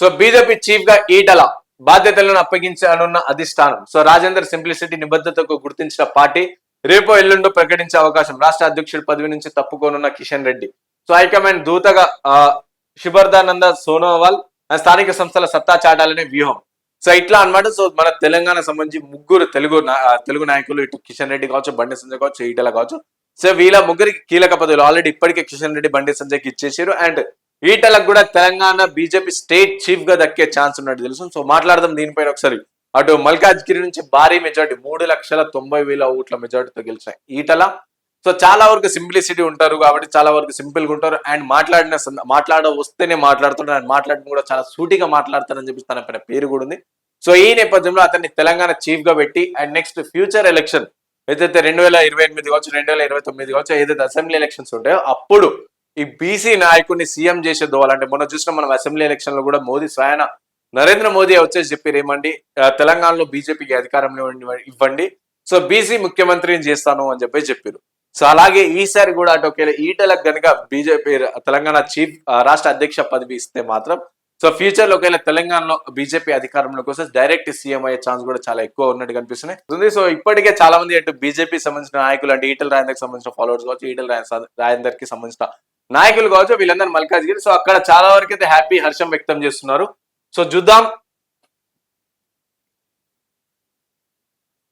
So BJP చీఫ్గా ఈటల బాధ్యతలను అప్పగించనున్న అధిష్టానం. సో రాజేందర్ సింప్లిసిటీ నిబద్ధతకు గుర్తించిన పార్టీ రేపు ఎల్లుండో ప్రకటించే అవకాశం రాష్ట్ర అధ్యక్షుడి పదవి నుంచి తప్పుకోనున్న Kishan Reddy. So high command దూతగా శిబర్దానంద శుభర్దానంద సోనోవాల్ స్థానిక సంస్థల సత్తా చాటాలనే వ్యూహం. సో ఇట్లా అన్నమాట. సో మన తెలంగాణ సంబంధించి ముగ్గురు తెలుగు తెలుగు నాయకులు ఇటు కిషన్ రెడ్డి కావచ్చు బండి సంజయ్ కావచ్చు ఈటల కావచ్చు. సో వీళ్ళ ముగ్గురికి కీలక పదవులు. ఆల్రెడీ ఇప్పటికే కిషన్ రెడ్డి బండి సంజయ్కి ఇచ్చేసారు. అండ్ ఈటలకు కూడా తెలంగాణ బీజేపీ స్టేట్ చీఫ్గా దక్కే ఛాన్స్ ఉన్నట్టు తెలుసు. సో మాట్లాడదాం దీనిపైన ఒకసారి. అటు మల్కాజ్గిరి నుంచి భారీ మెజార్టీ మూడు లక్షల తొంభై వేల ఓట్ల మెజార్టీతో గెలిచాయి ఈటల. సో చాలా వరకు సింప్లిసిటీ ఉంటారు కాబట్టి చాలా వరకు సింపుల్గా ఉంటారు. అండ్ మాట్లాడిన మాట్లాడ వస్తేనే మాట్లాడుతున్నారు అండ్ మాట్లాడడం కూడా చాలా సూటిగా మాట్లాడతారని చెప్పి తన పైన పేరు కూడా ఉంది. సో ఈ నేపథ్యంలో అతన్ని తెలంగాణ చీఫ్గా పెట్టి అండ్ నెక్స్ట్ ఫ్యూచర్ ఎలక్షన్ ఏదైతే రెండు వేల ఇరవై ఎనిమిది కావచ్చు రెండు వేల ఇరవై తొమ్మిది కావచ్చు ఏదైతే అసెంబ్లీ ఎలక్షన్స్ ఉంటాయో అప్పుడు ఈ బీసీ నాయకుడిని సీఎం చేసే దోవాలంటే మొన్న చూసిన మనం అసెంబ్లీ ఎలక్షన్లో కూడా మోదీ స్వయాన నరేంద్ర మోదీ వచ్చేసి చెప్పారు ఏమండి తెలంగాణలో బీజేపీకి అధికారంలో ఇవ్వండి- ఇవ్వండి సో బీసీ ముఖ్యమంత్రిని చేస్తాను అని చెప్పి చెప్పారు సో అలాగే ఈసారి కూడా అటు ఒకవేళ ఈటలకు కనుక బీజేపీ తెలంగాణ చీఫ్ రాష్ట్ర అధ్యక్ష పదవి ఇస్తే మాత్రం సో ఫ్యూచర్లో ఒకవేళ తెలంగాణలో బీజేపీ అధికారంలోకి వస్తే డైరెక్ట్ సీఎం అయ్యే ఛాన్స్ కూడా చాలా ఎక్కువ ఉన్నట్టు కనిపిస్తున్నాయి సో ఇప్పటికే చాలా మంది అటు బీజేపీ సంబంధించిన నాయకులు అంటే ఈటల రాజేందర్కి సంబంధించిన ఫాలోవర్స్ కావచ్చు ఈటల రాజేందర్కి సంబంధించిన నాయకులు కావచ్చు వీళ్ళందరూ మల్కాజ్గిరి సో అక్కడ చాలా వరకు అయితే హ్యాపీ హర్షం వ్యక్తం చేస్తున్నారు. సో చూద్దాం.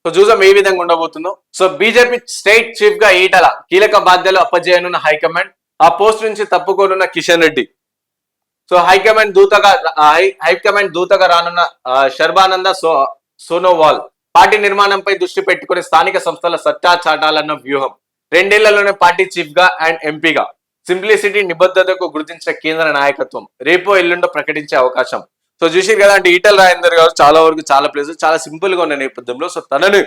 సో చూసాం ఏ విధంగా ఉండబోతుందో. సో బీజేపీ స్టేట్ చీఫ్గా ఈటల కీలక బాధ్యతలు అప్పజేయనున్న హైకమాండ్ ఆ పోస్ట్ నుంచి తప్పుకోనున్న Kishan Reddy. So high command దూతగా హైకమాండ్ దూతగా రానున్న శర్బానంద సో సోనోవాల్ పార్టీ నిర్మాణంపై దృష్టి పెట్టుకుని స్థానిక సంస్థల సత్తా చాటాలన్న వ్యూహం. రెండేళ్ళలోనే పార్టీ చీఫ్గా అండ్ ఎంపీగా. సింప్లిసిటీ నిబద్ధతకు గుర్తించిన కేంద్ర నాయకత్వం రేపో ఎల్లుండో ప్రకటించే అవకాశం. సో చూసారు కదా అంటే ఈటల రాజేందర్ గారు చాలా వరకు చాలా ప్లేసెస్ చాలా సింపుల్గా ఉన్న నేపథ్యంలో సో తనని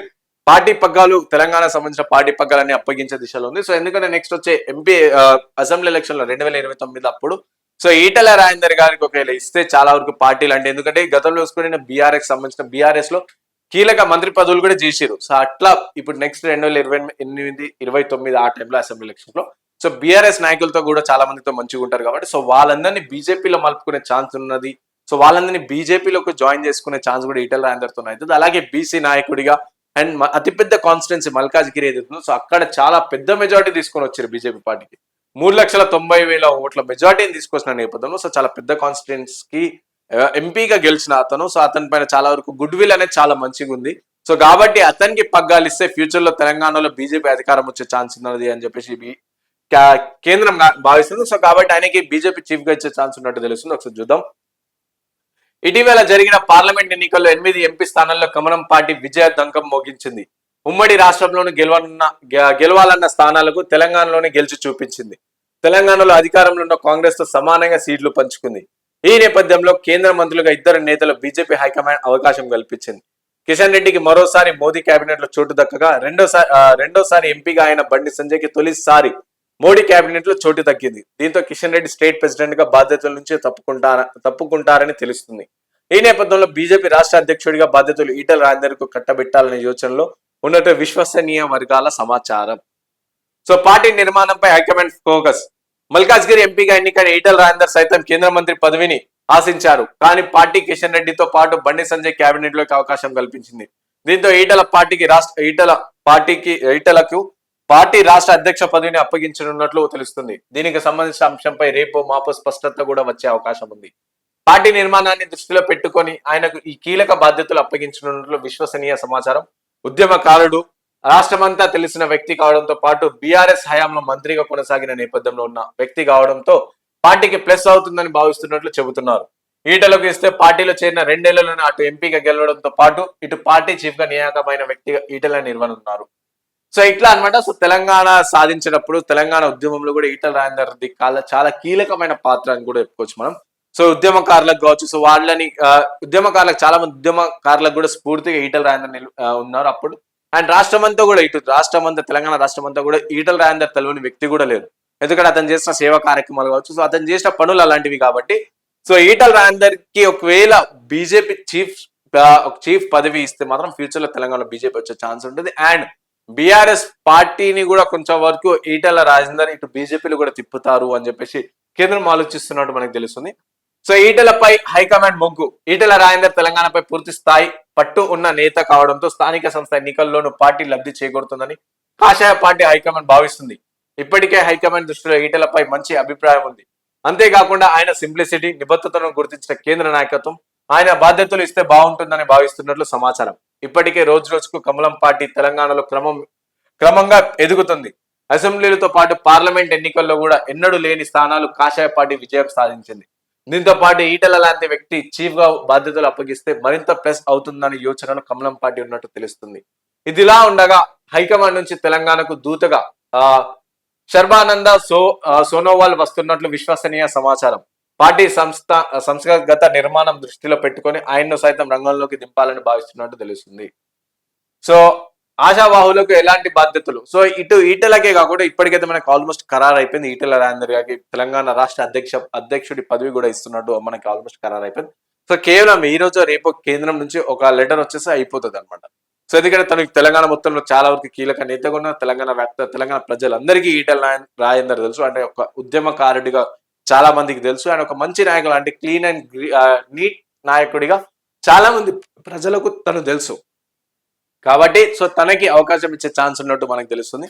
పార్టీ పగ్గాలు తెలంగాణ సంబంధించిన పార్టీ పగ్గాలన్నీ అప్పగించే దిశలో ఉంది. సో ఎందుకంటే నెక్స్ట్ వచ్చే ఎంపీ అసెంబ్లీ ఎలక్షన్లో రెండు వేల ఇరవై తొమ్మిది అప్పుడు సో ఈటల రాజేందర్ గారికి ఒకవేళ ఇస్తే చాలా వరకు పార్టీలు అంటే ఎందుకంటే గతంలో చూసుకుని బీఆర్ఎస్ సంబంధించిన బీఆర్ఎస్లో కీలక మంత్రి పదవులు కూడా చేసారు సో అట్లా ఇప్పుడు నెక్స్ట్ రెండు వేల ఇరవై ఎనిమిది ఇరవై తొమ్మిది ఆ టైంలో అసెంబ్లీ ఎలక్షన్లో సో బీఆర్ఎస్ నాయకులతో కూడా చాలా మందితో మంచిగా ఉంటారు కాబట్టి సో వాళ్ళందరినీ బీజేపీలో మలుపుకునే ఛాన్స్ ఉన్నది. సో వాళ్ళందరినీ బీజేపీలోకి జాయిన్ చేసుకునే ఛాన్స్ కూడా ఈటల రాజేందర్తో అవుతుంది. అలాగే బీసీ నాయకుడిగా అండ్ అతిపెద్ద కాన్స్టిట్యున్సీ మల్కాజ్గిరి ఏదైతుందో సో అక్కడ చాలా పెద్ద మెజారిటీ తీసుకొని వచ్చారు బీజేపీ పార్టీకి. మూడు లక్షల తొంభై వేల ఓట్ల మెజార్టీని తీసుకొచ్చిన నేపథ్యంలో సో చాలా పెద్ద కాన్స్టిట్యున్సీ కి ఎంపీగా గెలిచిన అతను. సో అతని పైన చాలా వరకు గుడ్ విల్ అనేది చాలా మంచిగా ఉంది. సో కాబట్టి అతనికి పగ్గాలు ఇస్తే ఫ్యూచర్లో తెలంగాణలో బీజేపీ అధికారం వచ్చే ఛాన్స్ ఉన్నది అని చెప్పేసి కేంద్రం భావిస్తుంది. సో కాబట్టి ఆయనకి బీజేపీ చీఫ్గా ఇచ్చే ఛాన్స్ ఉన్నట్టు తెలుస్తుంది. ఒకసారి చూద్దాం. ఇటీవల జరిగిన పార్లమెంట్ ఎన్నికల్లో ఎనిమిది ఎంపీ స్థానాల్లో కమలం పార్టీ విజయ దంకం మోగించింది. ఉమ్మడి రాష్ట్రంలోని గెలవన్న గెలవాలన్న స్థానాలకు తెలంగాణలోనే గెలిచి చూపించింది. తెలంగాణలో అధికారంలో ఉన్న కాంగ్రెస్తో సమానంగా సీట్లు పంచుకుంది. ఈ నేపథ్యంలో కేంద్ర మంత్రులుగా ఇద్దరు నేతలు బీజేపీ హైకమాండ్ అవకాశం కల్పించింది. కిషన్ రెడ్డికి మరోసారి మోదీ కేబినెట్లో చోటు దక్కగా రెండోసారి రెండోసారి ఎంపీగా ఆయన బండి సంజయ్కి తొలిసారి మోడీ కేబినెట్లో చోటు తగ్గింది. దీంతో కిషన్ రెడ్డి స్టేట్ ప్రెసిడెంట్గా బాధ్యతల నుంచి తప్పుకుంటార తప్పుకుంటారని తెలుస్తుంది. ఈ నేపథ్యంలో బీజేపీ రాష్ట్ర అధ్యక్షుడిగా బాధ్యతలు ఈటల రాజేందర్కు కట్టబెట్టాలనే యోచనలో ఉన్నట్టు విశ్వసనీయ వర్గాల సమాచారం. సో పార్టీ నిర్మాణంపై హైకమాండ్ ఫోకస్. మల్కాజ్గిరి ఎంపీగా ఎన్నికైన ఈటల రాజేందర్ సైతం కేంద్ర మంత్రి పదవిని ఆశించారు. కానీ పార్టీ కిషన్ రెడ్డితో పాటు బండి సంజయ్ కేబినెట్లోకి అవకాశం కల్పించింది. దీంతో ఈటల పార్టీకి రాష్ట్ర ఈటల పార్టీకి ఈటలకు పార్టీ రాష్ట్ర అధ్యక్ష పదవిని అప్పగించనున్నట్లు తెలుస్తుంది. దీనికి సంబంధించిన అంశంపై రేపు మాపు స్పష్టత కూడా వచ్చే అవకాశం ఉంది. పార్టీ నిర్మాణాన్ని దృష్టిలో పెట్టుకొని ఆయనకు ఈ కీలక బాధ్యతలు అప్పగించనున్నట్లు విశ్వసనీయ సమాచారం. ఉద్యమకారుడు రాష్ట్రమంతా తెలిసిన వ్యక్తి కావడంతో పాటు బీఆర్ఎస్ హయాంలో మంత్రిగా కొనసాగిన నేపథ్యంలో ఉన్న వ్యక్తి కావడంతో పార్టీకి ప్లస్ అవుతుందని భావిస్తున్నట్లు చెబుతున్నారు. ఈటలకు ఇస్తే పార్టీలో చేరిన రెండేళ్ళలోనే అటు ఎంపీగా గెలవడంతో పాటు ఇటు పార్టీ చీఫ్గా నియామకమైన వ్యక్తిగా ఈటల నిర్వహణున్నారు సో ఇట్లా అనమాట సో తెలంగాణ సాధించినప్పుడు తెలంగాణ ఉద్యమంలో కూడా ఈటల రాజేందర్ ది కాళ్ళ చాలా కీలకమైన పాత్ర అని కూడా చెప్పుకోవచ్చు మనం. సో ఉద్యమకారులకు కావచ్చు సో వాళ్ళని ఉద్యమకారులకు చాలా మంది ఉద్యమకారులకు కూడా స్ఫూర్తిగా ఈటల రాజేందర్ నిలు- ఉన్నారు అప్పుడు. అండ్ రాష్ట్రం అంతా కూడా ఇటు రాష్ట్రం అంతా తెలంగాణ రాష్ట్రం అంతా కూడా ఈటల రాజేందర్ తెలియని వ్యక్తి కూడా లేదు ఎందుకంటే అతను చేసిన సేవా కార్యక్రమాలు కావచ్చు సో అతను చేసిన పనులు అలాంటివి కాబట్టి. సో ఈటల రాజేందర్కి ఒకవేళ బీజేపీ చీఫ్ చీఫ్ పదవి ఇస్తే మాత్రం ఫ్యూచర్లో తెలంగాణలో బీజేపీ వచ్చే ఛాన్స్ ఉంటుంది. అండ్ బీఆర్ఎస్ పార్టీని కూడా కొంచెం వరకు ఈటల రాజేందర్ ఇటు బీజేపీలు కూడా తిప్పుతారు అని చెప్పేసి కేంద్రం ఆలోచిస్తున్నట్టు మనకు తెలుస్తుంది. సో ఈటలపై హైకమాండ్ మొగ్గు ఈటల రాజేందర్ తెలంగాణపై పూర్తి స్థాయి పట్టు ఉన్న నేత కావడంతో స్థానిక సంస్థ ఎన్నికల్లోనూ పార్టీ లబ్ధి చేకూరుతుందని కాషాయ పార్టీ హైకమాండ్ భావిస్తుంది. ఇప్పటికే హైకమాండ్ దృష్టిలో ఈటలపై మంచి అభిప్రాయం ఉంది. అంతేకాకుండా ఆయన సింప్లిసిటీ నిబద్ధతను గుర్తించిన కేంద్ర నాయకత్వం ఆయన బాధ్యతలు ఇస్తే బాగుంటుందని భావిస్తున్నట్లు సమాచారం. ఇప్పటికే రోజు రోజుకు కమలం పార్టీ తెలంగాణలో క్రమం క్రమంగా ఎదుగుతుంది. అసెంబ్లీలతో పాటు పార్లమెంట్ ఎన్నికల్లో కూడా ఎన్నడూ లేని స్థానాలు కాషాయ పార్టీ విజయం సాధించింది. దీంతో పాటు ఈటల లాంటి వ్యక్తి చీఫ్గా బాధ్యతలు అప్పగిస్తే మరింత ప్లస్ అవుతుందనే యోచనను కమలం పార్టీ ఉన్నట్టు తెలుస్తుంది. ఇదిలా ఉండగా హైకమాండ్ నుంచి తెలంగాణకు దూతగా ఆ శర్మానంద సో సోనోవాల్ వస్తున్నట్లు విశ్వసనీయ సమాచారం. పార్టీ సంస్థ సంస్థాగత నిర్మాణం దృష్టిలో పెట్టుకొని ఆయన్ను సైతం రంగంలోకి దింపాలని భావిస్తున్నట్టు తెలుస్తుంది. సో ఆశావాహులకు ఎలాంటి బాధ్యతలు? సో ఇటు ఈటలకే కాకుండా ఇప్పటికైతే మనకు ఆల్మోస్ట్ ఖరారు అయిపోయింది ఈటల రాజేందర్ గారికి తెలంగాణ రాష్ట్ర అధ్యక్ష అధ్యక్షుడి పదవి కూడా ఇస్తున్నట్టు మనకి ఆల్మోస్ట్ ఖరారు అయిపోయింది సో కేవలం ఈ రోజు రేపు కేంద్రం నుంచి ఒక లెటర్ వచ్చేసి అయిపోతుంది అనమాట సో ఎందుకంటే తనకి తెలంగాణ మొత్తంలో చాలా వరకు కీలక నేతగా ఉన్న తెలంగాణ వ్యాప్త తెలంగాణ ప్రజలందరికీ ఈటల రాజేందర్ తెలుసు. అంటే ఒక ఉద్యమకారుడిగా చాలా మందికి తెలుసు. ఆయన ఒక మంచి నాయకుడు అంటే క్లీన్ అండ్ నీట్ నాయకుడిగా చాలా మంది ప్రజలకు తను తెలుసు. కాబట్టి సో తనకి అవకాశం ఇచ్చే ఛాన్స్ ఉన్నట్టు మనకు తెలుస్తుంది.